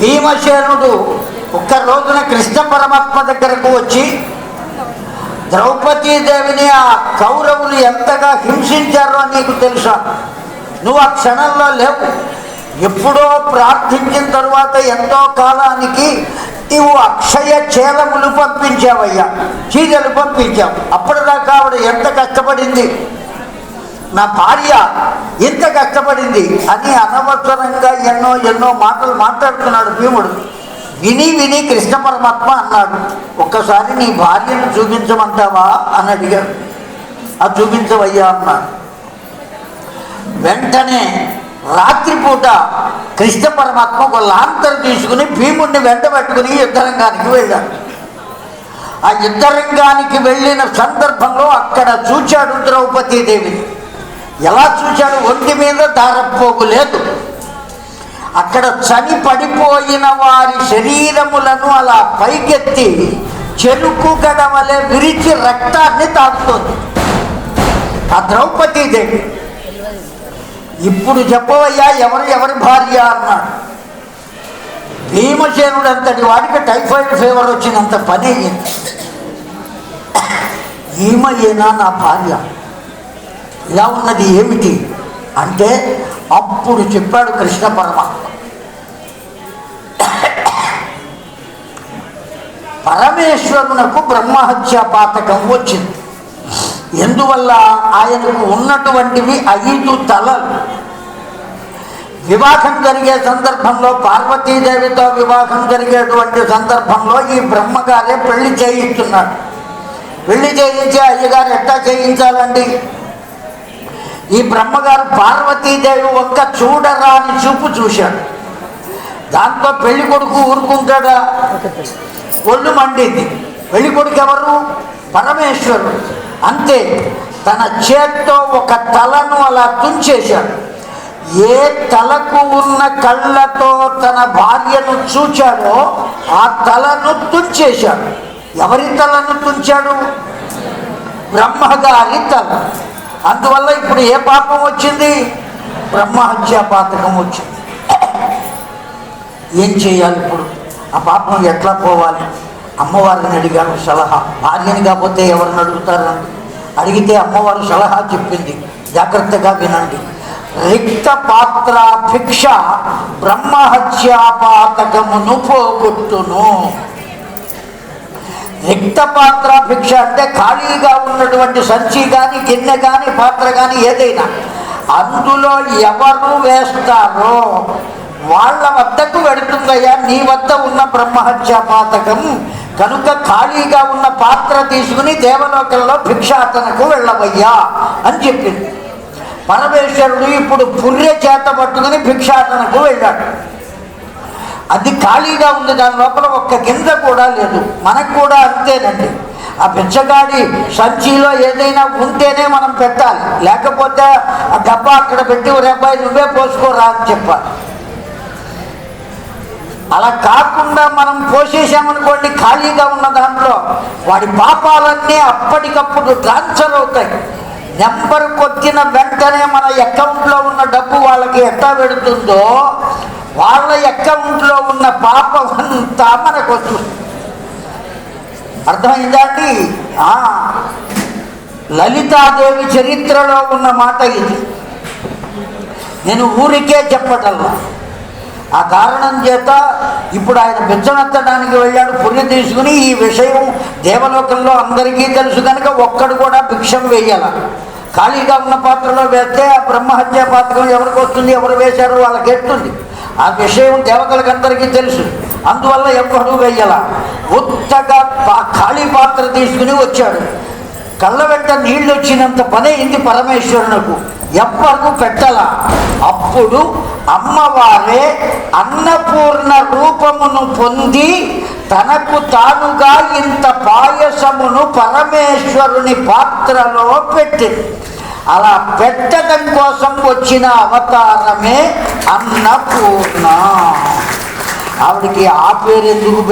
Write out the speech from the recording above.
భీమసేనుడు ఒక్క రోజున కృష్ణ పరమాత్మ దగ్గరకు వచ్చి ద్రౌపదీదేవిని ఆ కౌరవులు ఎంతగా హింసించారో నీకు తెలుసా? నువ్వు ఆ క్షణంలో లేవు. ఎప్పుడో ప్రార్థించిన తరువాత ఎంతో కాలానికి నువ్వు అక్షయ చేలములు పంపించావయ్యా. చీరలు పంపించావు. అప్పటిదాకా ఆవిడ ఎంత కష్టపడింది? నా భార్య ఎంత కష్టపడింది అని అనవసరంగా ఎన్నో ఎన్నో మాటలు మాట్లాడుతున్నాడు భీముడు. విని విని కృష్ణ పరమాత్మ అన్నాడు ఒక్కసారి నీ భార్యను చూపించమంటావా? అని అడిగాడు. అది చూపించవయ్యా అన్నాడు. వెంటనే రాత్రిపూట కృష్ణ పరమాత్మ ఒక లాంతరు తీసుకుని భీముడిని వెంట పెట్టుకుని యుద్ధరంగానికి వెళ్ళాడు. ఆ యుద్ధరంగానికి వెళ్ళిన సందర్భంలో అక్కడ చూచాడు ద్రౌపదీదేవిని. ఎలా చూశాడు? ఒంటి మీద దారపోగు లేదు. అక్కడ చని పడిపోయిన వారి శరీరములను అలా పైకెత్తి చెరుకు గడవలే విరిచి రక్తాన్ని తాకుతోంది. ఆ ద్రౌపదీదేవి ఇప్పుడు చెప్పవయ్యా ఎవరు ఎవరి భార్య? అన్నాడు. భీమసేనుడు అంతటి వాడికి టైఫాయిడ్ ఫీవర్ వచ్చినంత పని అయ్యింది. నా భార్య? ఇలా ఉన్నది ఏమిటి? అంటే అప్పుడు చెప్పాడు కృష్ణ పరమాత్మ. పరమేశ్వరునకు బ్రహ్మహత్య పాతకం వచ్చింది. ఎందువల్ల? ఆయనకు ఉన్నటువంటివి ఐదు తలలు. వివాహం జరిగే సందర్భంలో పార్వతీదేవితో వివాహం జరిగేటువంటి సందర్భంలో ఈ బ్రహ్మగారే పెళ్ళి చేయిస్తున్నాడు. పెళ్ళి చేయించి అయ్యగారు ఎట్టా చేయించాలండి? ఈ బ్రహ్మగారు పార్వతీదేవి ఒక్క చూడరాని చూపు చూశాడు. దాంతో పెళ్ళి కొడుకు ఊరుకుంటాడా? ఒళ్ళు మండింది. పెళ్ళి కొడుకు ఎవరు? పరమేశ్వరుడు. అంతే తన చేత్తో ఒక తలను అలా తుంచేశాడు. ఏ తలకు ఉన్న కళ్ళతో తన భార్యను చూచాడో ఆ తలను తుంచేశాడు. ఎవరి తలను తుంచాడు? బ్రహ్మగారి తల. అందువల్ల ఇప్పుడు ఏ పాపం వచ్చింది? బ్రహ్మహత్య పాతకం వచ్చింది. ఏం చేయాలి ఇప్పుడు? ఆ పాపం ఎట్లా పోవాలి? అమ్మవారిని అడిగాను సలహా. భార్యని కాకపోతే ఎవరిని అడుగుతారండి అడిగితే అమ్మవారు సలహా చెప్పింది. జాగ్రత్తగా వినండి. రిక్త పాత్ర భిక్ష బ్రహ్మహత్యాపాతకమును పోగొట్టును. రిక్త పాత్ర భిక్ష అంటే ఖాళీగా ఉన్నటువంటి సంచి కానీ గిన్నె కానీ పాత్ర కానీ ఏదైనా అందులో ఎవరు వేస్తారో వాళ్ళ వద్దకు వెడుతుందయ్యా నీ వద్ద ఉన్న బ్రహ్మహత్య పాతకం కనుక ఖాళీగా ఉన్న పాత్ర తీసుకుని దేవలోకంలో భిక్షాటనకు వెళ్ళవయ్యా అని చెప్పింది. పరమేశ్వరుడు ఇప్పుడు పుర్రె చేత పట్టుకుని భిక్షాటనకు వెళ్ళాడు. అది ఖాళీగా ఉంది దాని లోపల ఒక్క గింజ కూడా లేదు. మనకు కూడా అంతేనండి. ఆ బిచ్చగాడి సంచిలో ఏదైనా ఉంటేనే మనం పెట్టాలి. లేకపోతే ఆ డబ్బా అక్కడ పెట్టి ఒక అబ్బాయి నువ్వే పోసుకోరా అని చెప్పాలి. అలా కాకుండా మనం పోసేసామనుకోండి ఖాళీగా ఉన్న దాంట్లో వాడి పాపాలన్నీ అప్పటికప్పుడు ట్రాన్స్ఫర్ అవుతాయి. నెంబర్ కొట్టిన వెంటనే మన అకౌంట్లో ఉన్న డబ్బు వాళ్ళకి ఎట్లా పెడుతుందో వాళ్ళ అకౌంట్లో ఉన్న పాపం అంతా మనకు వస్తుంది అర్థమైందా అండి? ఆ, లలితాదేవి చరిత్రలో ఉన్న మాట ఇది. నేను ఊరికే చెప్పటల్లా. ఆ కారణం చేత ఇప్పుడు ఆయన బిచ్చమెత్తడానికి వెళ్ళాడు పుణ్యం తీసుకుని ఈ విషయం దేవలోకంలో అందరికీ తెలుసు కనుక ఒక్కడు కూడా భిక్షం వేయాల. ఖాళీగా ఉన్న పాత్రలో వేస్తే ఆ బ్రహ్మహత్య పాత్రం ఎవరికి వస్తుంది ఎవరు వేశారు వాళ్ళకి ఎట్టుంది? ఆ విషయం దేవతలకందరికీ తెలుసు. అందువల్ల ఎవ్వరూ వేయాల? ఉత్తగా ఖాళీ పాత్ర తీసుకుని వచ్చాడు. కళ్ళ వెంట నీళ్ళు వచ్చినంత పని పరమేశ్వరునకు. ఎవ్వరు పెట్టాల? అప్పుడు అమ్మవారే అన్నపూర్ణ రూపమును పొంది తనకు తానుగా ఇంత పాయసమును పరమేశ్వరుని పాత్రలో పెట్టింది అలా పెట్టడం కోసం వచ్చిన అవతారమే అన్నపూర్ణ. ఆవిడకి ఆ పేరు ఎందుకు పెట్టి